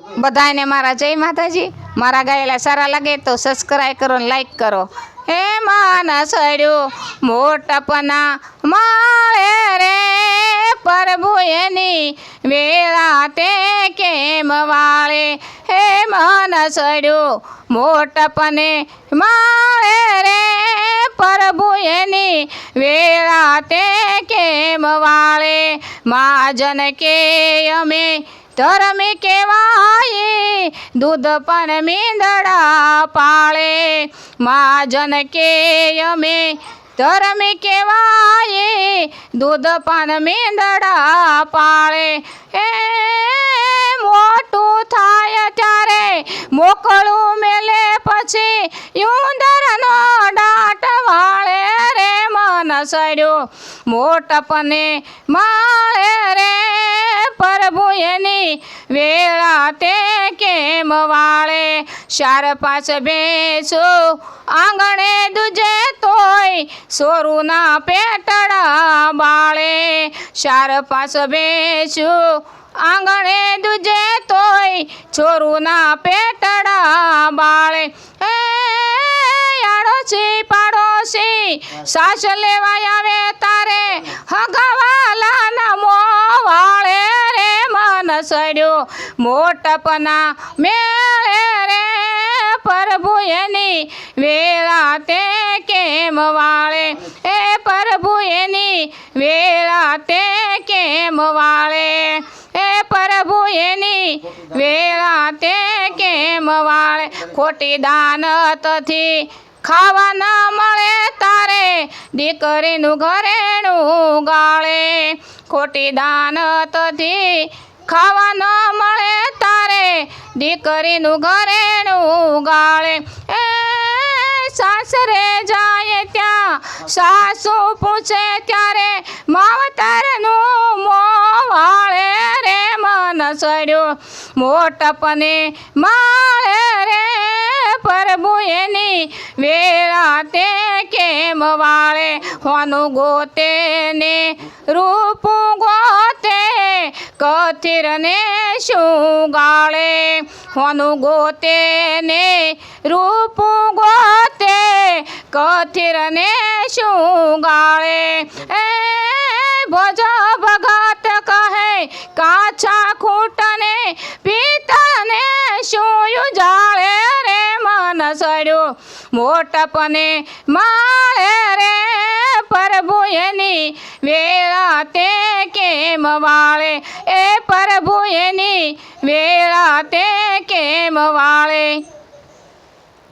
બધાને મારા જય માતાજી. મારા ગાયેલા સારા લાગે તો સબસ્ક્રાઈબ કરો લાઈક કરો. હે માના સડ્યો મોટપના માળે રે પ્રભુ એની વેળા તે કેમ વાળે? હે માના સડ્યો મોટપને માળે રે પ્રભુ એની વેળા તે કેમ વાળે? મહાજન કે અમે ધર્મ કેવાય દૂધ પણ મીંદડા પાળે. મહાજન કે અમે ધર્મ કેવાય દૂધ પણ મીંદડા પાળે. એ મોટું થાય ત્યારે મોકળું મેલે પછી ઉંદરનો દાટ વાળે રે મન સડ્યો. મોટપને માળે રે પ્રભુ એની વેળા તે કેમ વાળે? ચાર પાંચ બેસો આંગણે દુજે તોય સોરુના પેટડા બાળે. ચાર પાંચ બેસું આંગણે દુજે તોય છોરુના પેટડા બાળે. એ આડોશી પાડોશી સાસ લેવાય આવે તારે. હગાવાલાના મોટપના મેળે રે પ્રભુ એની વેળા તે કેમ વાળે? એ પ્રભુ એની વેળા તે કેમ વાળે? એ પ્રભુ એની વેળા તે કેમ વાળે? ખોટી દાનતથી ખાવા ન મળે તારે, દીકરીનું ઘરેણું ગાળે. ખોટી દાનતથી ખાવા ન મળે તારે. દીકરીનું ઘરેણું ગાળે એ સાસરે જાય ત્યાં. સાસુ પૂછે ત્યારે માવતરનું મો વાળે રે મન સડ્યું. મોટપને માળે રે પ્રભુ એની વેળા તે કેમ વાળે. હોનું ગોતે ને રૂપું ગોતે કથિરને શું ગાળે હોનું ગોતે ને રૂપ ગોતે કથિરને શું ગાળે એ ભજ ભગત કહે, કાછા ખૂટને પિતને શું જાળે રે મન સડ્યું. મોટપને માળે રે પ્રભુ એની વેળા તે કેમ વાળે? એની વેળા તે કેમ વાળે?